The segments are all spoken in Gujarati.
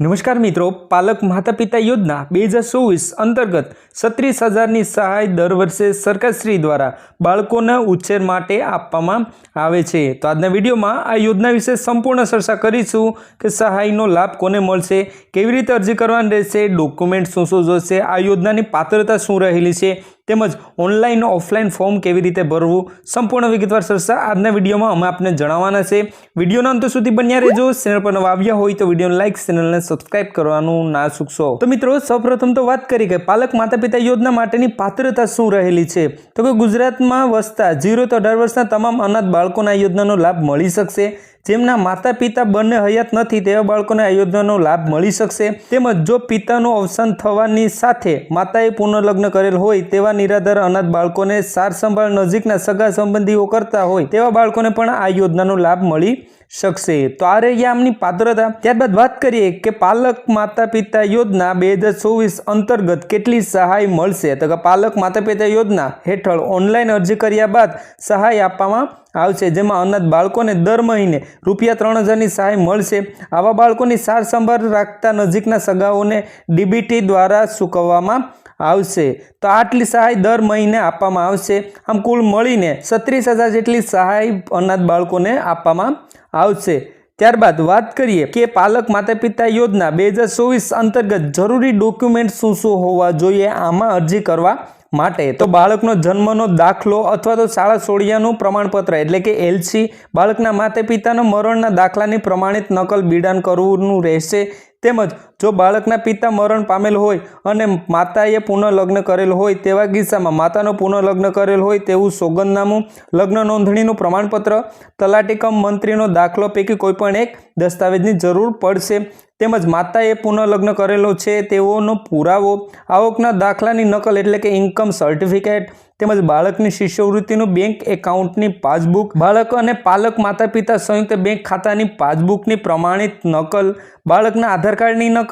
નમસ્કાર મિત્રો, પાલક માતા પિતા યોજના બે હજાર ચોવીસ અંતર્ગત છત્રીસ હજારની સહાય દર વર્ષે સરકારશ્રી દ્વારા બાળકોના ઉછેર માટે આપવામાં આવે છે. તો આજના વિડીયોમાં આ યોજના વિશે સંપૂર્ણ ચર્ચા કરીશું કે સહાયનો લાભ કોને મળશે, કેવી રીતે અરજી કરવાની રહેશે, ડોક્યુમેન્ટ શું શું જોશે, આ યોજનાની પાત્રતા શું રહેલી છે તેમજ ઓનલાઈન ઓફલાઈન ફોર્મ કેવી રીતે ભરવું, સંપૂર્ણ વિગતવાર ચર્ચા આજના વિડીયોમાં અમે આપને જણાવવાના છે. વિડીયોના અંત સુધી બન્યા રહેજો. ચેનલ પર નવા આવ્યા હોય તો વિડીયોને લાઈક ચેનલને સબસ્ક્રાઇબ કરવાનું ના ચૂકશો તો મિત્રો, સૌપ્રથમ તો વાત કરી કે પાલક માતા પિતા યોજના માટેની પાત્રતા શું રહેલી છે? તો કે ગુજરાતમાં વસતા જીરો તો અઢાર વર્ષના તમામ અનાથ બાળકોને આ યોજનાનો લાભ મળી શકશે. જેમના માતા પિતા બંને હયાત નથી, તેવા બાળકોને આ યોજનાનો લાભ મળી શકશે. તેમજ જો પિતાનું અવસાન થવાની સાથે માતાએ પુનઃલગ્ન કરેલ હોય તેવા નિરાધાર અનાથ બાળકોને સાર સંભાળ નજીકના સગા સંબંધીઓ કરતા હોય તેવા બાળકોને પણ આ યોજનાનો લાભ મળી શકશે. તો આ રહી આમની પાત્રતા. ત્યારબાદ વાત કરીએ કે પાલક માતા પિતા યોજના બે હજાર ચોવીસ અંતર્ગત કેટલી સહાય મળશે? તો કે પાલક માતા પિતા યોજના હેઠળ ઓનલાઈન અરજી કર્યા બાદ સહાય આપવામાં આવશે, જેમાં અનાથ બાળકોને દર મહિને રૂપિયા ત્રણ હજારની સહાય મળશે. આવા બાળકોની સાર સંભાળ રાખતા નજીકના સગાઓને ડીબીટી દ્વારા ચૂકવવામાં આવશે. તો આટલી સહાય દર મહિને આપવામાં આવશે. આમ કુલ મળીને છત્રીસ હજાર જેટલી સહાય અનાથ બાળકોને આપવામાં આવશે. ત્યારબાદ વાત કરીએ કે પાલક માતા પિતા યોજના બે હજાર ચોવીસ અંતર્ગત જરૂરી ડોક્યુમેન્ટ શું શું હોવા જોઈએ આમાં અરજી કરવા માટે? તો બાળકનો જન્મનો દાખલો અથવા તો શાળા સોળિયાનું પ્રમાણપત્ર, એટલે કે એલસી બાળકના માતા પિતાના મરણના દાખલાની પ્રમાણિત નકલ, બિડાન કરવું રહેશે. તેમજ જો બાળકના પિતા મરણ પામેલ હોય અને માતાએ પુનઃલગ્ન કરેલ હોય તેવા કિસ્સામાં માતાનો પુનઃલગ્ન કરેલ હોય તેવું સોગંદનામું લગ્ન નોંધણીનું પ્રમાણપત્ર, તલાટીકમ મંત્રીનો દાખલો પૈકી કોઈપણ એક દસ્તાવેજની જરૂર પડશે. તેમજ માતાએ પુનઃલગ્ન કરેલો છે તેઓનો પુરાવો, આવકના દાખલાની નકલ એટલે કે ઇન્કમ સર્ટિફિકેટ તેમજ બાળકની શિષ્યવૃત્તિનું બેંક એકાઉન્ટની પાસબુક બાળક અને પાલક માતા પિતા સંયુક્ત બેંક ખાતાની પાસબુકની પ્રમાણિત નકલ, બાળકના આધાર કાર્ડની નકલ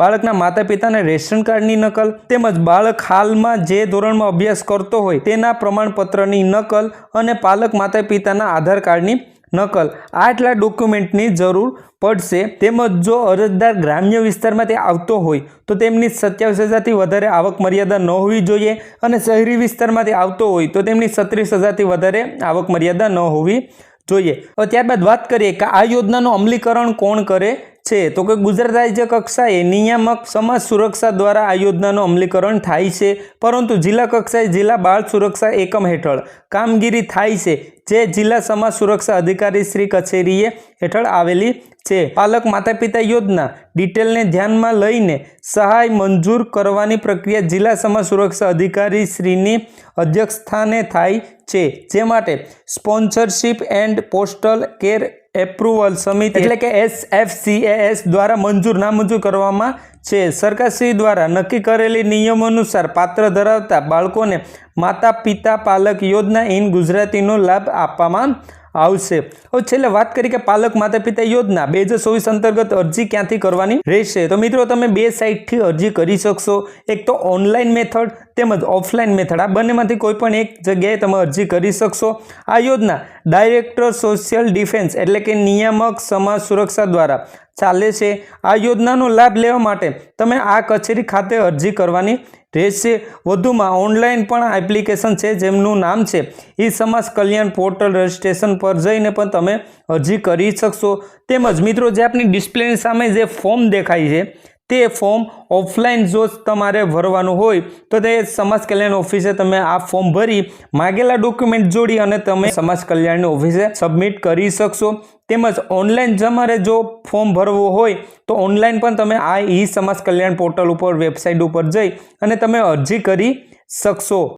બાળકના માતા પિતાના રેશન કાર્ડની નકલ તેમજ બાળક હાલમાં જે ધોરણમાં અભ્યાસ કરતો હોય તેના પ્રમાણપત્રની નકલ અને પાલક માતા પિતાના આધાર કાર્ડની નકલ. આટલા ડોક્યુમેન્ટની જરૂર પડશે. તેમજ જો અરજદાર ગ્રામ્ય વિસ્તારમાંથી આવતો હોય, તો તેમની સત્યાવીસ હજારથી વધારે આવક મર્યાદા ન હોવી જોઈએ અને શહેરી વિસ્તારમાંથી આવતો હોય, તો તેમની છત્રીસ હજારથી વધારે આવક મર્યાદા ન હોવી જોઈએ. ત્યારબાદ વાત કરીએ કે આ યોજનાનું અમલીકરણ કોણ કરે છે. તો કે ગુજરાત રાજ્ય કક્ષાએ નિયામક સમાજ સુરક્ષા દ્વારા આ યોજનાનું અમલીકરણ થાય છે, પરંતુ જિલ્લા કક્ષાએ જિલ્લા બાળ સુરક્ષા એકમ હેઠળ કામગીરી થાય છે, જે જિલ્લા સમાજ સુરક્ષા અધિકારી શ્રી કચેરીએ હેઠળ આવેલી છે. પાલક માતા પિતા યોજના ડિટેલને ધ્યાનમાં લઈને સહાય મંજૂર કરવાની પ્રક્રિયા જિલ્લા સમાજ સુરક્ષા અધિકારી શ્રીની અધ્યક્ષસ્થાને થાય છે, જે માટે sponsorship and postal care approval સમિતિ એટલે કે એસ એફ સી એસ દ્વારા મંજૂર, નામંજૂર કરવામાં છે. સરકારશ્રી દ્વારા નક્કી કરેલી નિયમો અનુસાર પાત્ર ધરાવતા બાળકોને માતા, પિતા, પાલક યોજના ઇન ગુજરાતીનો લાભ આપવામાં આવશે. હવે છેલ્લે વાત કરી કે પાલક માતા, પિતા યોજના બે હજાર ચોવીસ અંતર્ગત અરજી ક્યાંથી કરવાની રહેશે? તો મિત્રો, તમે બે સાઇટથી અરજી કરી શકશો. એક તો ઓનલાઈન મેથડ તેમજ ઓફલાઈન મેથડ આ બંનેમાંથી કોઈ પણ એક જગ્યાએ તમે અરજી કરી શકશો. આ યોજના ડાયરેક્ટર સોશિયલ ડિફેન્સ એટલે કે નિયામક સમાજ સુરક્ષા દ્વારા ચાલે છે. આ યોજનાનો લાભ લેવા માટે તમે આ કચેરી ખાતે અરજી કરવાની રહેશે. વધુમાં ઓનલાઈન પણ એપ્લિકેશન છે, જેમનું નામ છે ઈ સમાજ કલ્યાણ પોર્ટલ રજિસ્ટ્રેશન પર જઈને પણ તમે અરજી કરી શકશો. તેમજ મિત્રો, જે આપની ડિસ્પ્લેની સામે જે ફોર્મ દેખાય છે તે ફોર્મ ઓફલાઈન જો તમારે ભરવાનું હોય, તો તે સમાજ કલ્યાણ ઓફિસે તમે આ ફોર્મ ભરી માગેલા ડોક્યુમેન્ટ જોડી અને તમે સમાજ કલ્યાણની ઓફિસે સબમિટ કરી શકશો. તેમજ ઓનલાઈન તમારે જો ફોર્મ ભરવું હોય, તો ઓનલાઈન પણ તમે આ ઈ સમાજ કલ્યાણ પોર્ટલ ઉપર વેબસાઇટ ઉપર જઈ અને તમે અરજી કરી શકશો.